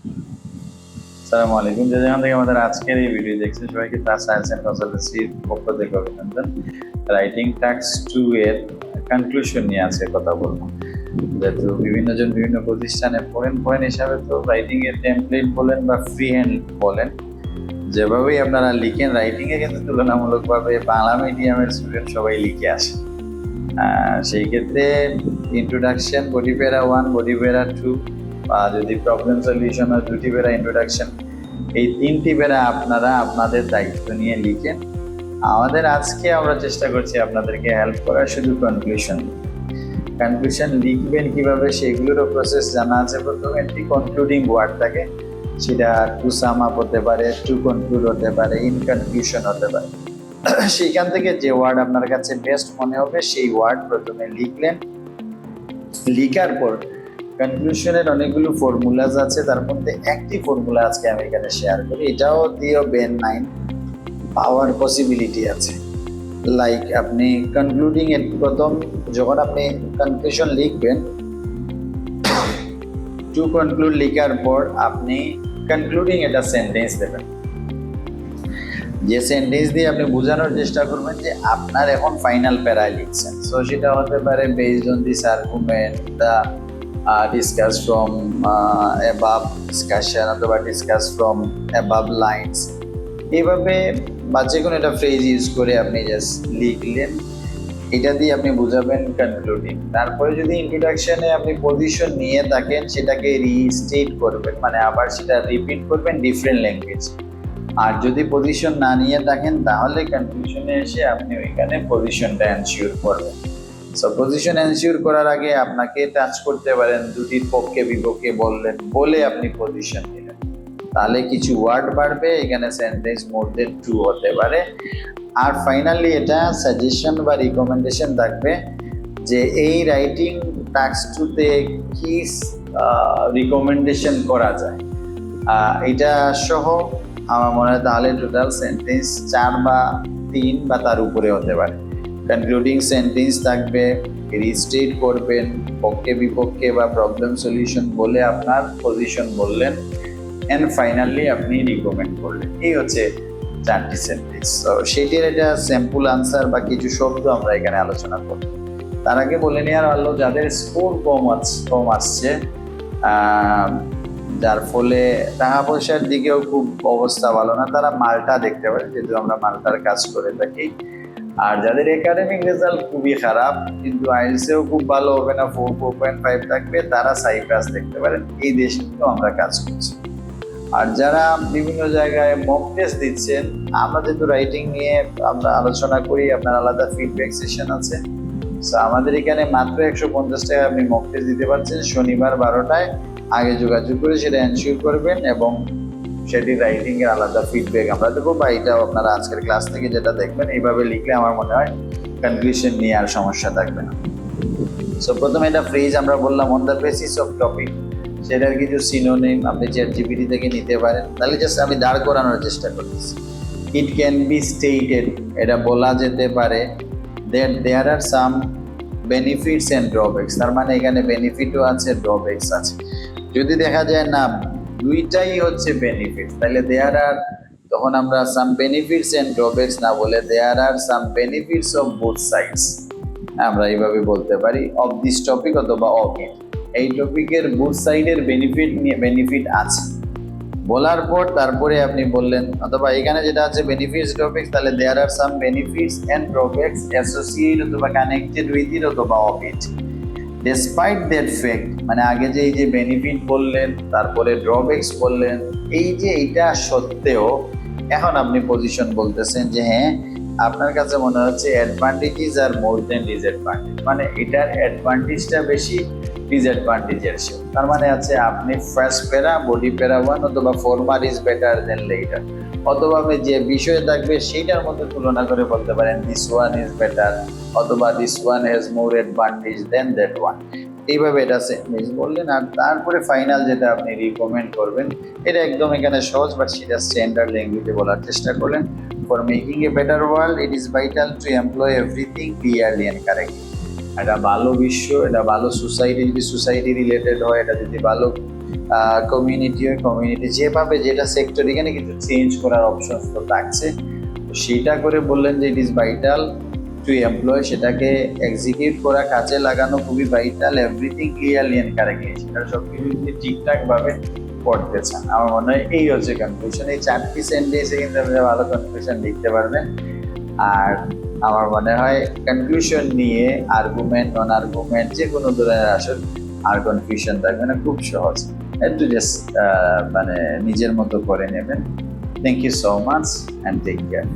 আসসালামু আলাইকুম। যে যেখান থেকে আমাদের আজকের এই ভিডিও দেখছেন, সবাইকে তার সায়েন্স অ্যান্ড কনসালটেন্সির পক্ষ থেকে অভিনন্দন। রাইটিং টু এর কনক্লুশন নিয়ে আজকে কথা বলব। যেহেতু বিভিন্ন জন বিভিন্ন প্রতিষ্ঠানে হিসাবে তো রাইটিং এর টেমপ্লেট বলেন বা ফ্রি হ্যান্ড বলেন, যেভাবেই আপনারা লিখেন রাইটিং এ কিন্তু তুলনামূলকভাবে বাংলা মিডিয়ামের স্টুডেন্ট সবাই লিখে আসে। সেই ক্ষেত্রে introduction body para one body para two যদি প্রবলেম সলিউশন হয়, দুটি পেরা ইন্ট্রোডাকশন এই তিনটি পেরা আপনারা আপনাদের দায়িত্ব নিয়ে লিখেন। আমাদের আজকে আমরা চেষ্টা করছি আপনাদেরকে হেল্প করার শুধু কনক্লুশন কনক্লুশন লিখবেন কীভাবে সেগুলোরও প্রসেস জানা আছে প্রথমে। একটি কনক্লুডিং ওয়ার্ড থাকে, সেটা টু সাম আপ হতে পারে টু কনক্লুড হতে পারে ইন কনক্লুশন হতে পারে। সেইখান থেকে যে ওয়ার্ড আপনার কাছে বেস্ট মনে হবে, সেই ওয়ার্ড প্রথমে লিখলেন। লিখার পর কনক্লুশনের অনেকগুলো ফর্মুলাস আছে, তার মধ্যে একটি ফর্মুলা আজকে আমি এখানে শেয়ার করি। এটাও দিয়েও বেন নাইন পাওয়ার পসিবিলিটি আছে। লাইক আপনি কনক্লুডিং এর প্রথম, যখন আপনি কনক্লুশন লিখবেন টু কনক্লুড লিখার পর আপনি কনক্লুডিং এটা সেন্টেন্স দেবেন। যে সেন্টেন্স দিয়ে আপনি বোঝানোর চেষ্টা করবেন যে আপনার এখন ফাইনাল প্যারায় লিখছেন সো সেটা হতে পারে based on this argument the discuss from above discussion অথবা ডিসকাস ফ্রম অ্যাবাভ লাইন্স এইভাবে বা যে কোনো একটা ফ্রেজ ইউজ করে আপনি জাস্ট লিখলেন, এটা দিয়ে আপনি বুঝাবেন কনক্লুডিং তারপরে যদি ইন্ট্রোডাকশনে আপনি পজিশন নিয়ে থাকেন, সেটাকে রিস্টেট করবেন মানে আবার সেটা রিপিট করবেন ডিফারেন্ট ল্যাঙ্গুয়েজ আর যদি পজিশন না নিয়ে থাকেন, তাহলে কনফিউশনে এসে আপনি ওইখানে পজিশনটা এনশিওর করবেন। সো পজিশন এনশিওর করার আগে আপনাকে টাচ করতে পারেন, দুটির পক্ষে বিপক্ষে বললেন বলে আপনি পজিশন নিলেন তাহলে কিছু ওয়ার্ড বাড়বে, এখানে সেন্টেন্স মোর দেন টু হতে পারে। আর ফাইনালি এটা সাজেশন বা রিকমেন্ডেশন থাকবে যে এই রাইটিং টাক্স টুতে কি রিকমেন্ডেশন করা যায়। এটা সহ আমার মনে হয় তাহলে টোটাল সেন্টেন্স চার বা তিন বা তার উপরে হতে পারে। কনক্লুডিং সেন্টেন্স থাকবে রিস্টেট করবেন, পক্ষে বিপক্ষে বা প্রবলেম সলিউশন বলে আপনার পজিশন বললেন অ্যান্ড ফাইনালি আপনি রিকমেন্ড করলেন। এই হচ্ছে চারটি সেন্টেন্স তো সেটির একটা স্যাম্পল আনসার বা কিছু শব্দ আমরা এখানে আলোচনা করব। তার আগে বলে নেওয়ার ভালো যাদের স্কোর কম কম আসছে যার ফলে টাকা পয়সার দিকেও খুব অবস্থা ভালো না, তারা মালটা দেখতে পারে, যেহেতু আমরা মালটার কাজ করে থাকি। আর যাদের একাডেমিক রেজাল্ট খুবই খারাপ, কিন্তু আইএলসেও খুব ভালো হবে না ফোর ফোর পয়েন্ট ফাইভ থাকবে, তারা সাইপ্রাস দেখতে পারেন। এই দেশ কিন্তু আমরা কাজ করছি। আর যারা বিভিন্ন জায়গায় মক টেস্ট দিচ্ছেন, আমরা যেহেতু রাইটিং নিয়ে আমরা আলোচনা করি, আপনার আলাদা ফিডব্যাক সেশন আছে। সো আমাদের এখানে মাত্র একশো পঞ্চাশ টাকা আপনি মক টেস্ট দিতে পারছেন। শনিবার বারোটায় আগে যোগাযোগ করে সেটা এনশিওর করবেন এবং সেটি রাইটিং এর আলাদা ফিডব্যাক আমরা দেবো বা এটাও আপনারা আজকের ক্লাস থেকে যেটা দেখবেন, এইভাবে লিখলে আমার মনে হয় কনক্লুশন নিয়ে আর সমস্যা থাকবে না। সো প্রথমে এটা ফ্রেজ আমরা বললাম on the basis of topic সেটার কিছু সিনোনিম আপনি চ্যাট জিপিটি থেকে নিতে পারেন। তাহলে জাস্ট আমি দাঁড় করানোর চেষ্টা করতেছি। ইট ক্যান বি স্টেটেড এটা বলা যেতে পারে that there are some benefits and drawbacks তার মানে এখানে বেনিফিটও আছে ড্রব্যাকস আছে। যদি দেখা যায় না দুইটাই হচ্ছে বেনিফিট তাহলে দেয়ার আর তখন আমরা সাম বেনিফিটস অ্যান্ড ড্রব্যাকস না বলে there are some benefits of both sides আমরা এইভাবে বলতে পারি অফ দিস টপিক অথবা অফ ইট এই টপিকের বুথ সাইডের বেনিফিট নিয়ে বেনিফিট আছে। বলার পর তারপরে আপনি বললেন, অথবা এখানে যেটা আছে বেনিফিটস ড্রব্যাকস তাহলে there are some benefits and drawbacks associate অথবা কানেক্টেড উইথ ইট অথবা of it despite that fact মানে আগে যে এই যে বেনিফিট বললেন, তারপরে ড্রব্যাক্স বললেন, এই যে এইটা সত্ত্বেও এখন আপনি পজিশন বলতেছেন যে হ্যাঁ আপনার কাছে মনে হচ্ছে অ্যাডভান্টেজেস আর মোর দেন ডিসঅ্যাডভান্টেজ মানে এটার অ্যাডভান্টেজটা বেশি ডিসঅ্যাডভান্টেজের সে। তার মানে আছে আপনি ফার্স্ট প্যারা বডি প্যারা ওয়ান অথবা former is better than latter অথবা আপনি যে বিষয় থাকবে সেইটার মধ্যে তুলনা করে বলতে পারেন দিস ওয়ান ইজ বেটার অথবা this one has more advantage than that one এইভাবে এটা সেন্টেন্স বললেন আর তারপরে ফাইনাল যেটা আপনি রিকমেন্ড করবেন, এটা একদম এখানে সহজ বাট সেটা স্ট্যান্ডার্ড ল্যাঙ্গুয়েজে বলার চেষ্টা করলেন। For making a better world it is vital to employ everything clearly and correctly এটা ভালো বিশ্ব, এটা ভালো সোসাইটি যদি সোসাইটি রিলেটেড হয়, এটা যদি ভালো কমিউনিটি ওই কমিউনিটি যেভাবে যেটা সেক্টর এখানে কিছু চেঞ্জ করার অপশনস তো থাকছে। তো সেটা করে বললেন যে it is vital to employ সেটাকে এক্সিকিউট করা, কাজে লাগানো খুবই vital everything clearly and correctly সেটা সব কিছু যদি ঠিকঠাক ভাবে করতে চান। আমার মনে হয় এই হচ্ছে কনফিউশন এই চারটি সেন্টেন্সে কিন্তু আপনি ভালো কনফিউশন লিখতে পারবেন। আর আমার মনে হয় কনক্লুশন নিয়ে আর্গুমেন্ট নন আর্গুমেন্ট যে কোনো ধরনের আসল আর কনফিউশন থাকবে না, খুব সহজ। একটু জাস্ট মানে নিজের মতো করে নেবেন। Thank you so much and take care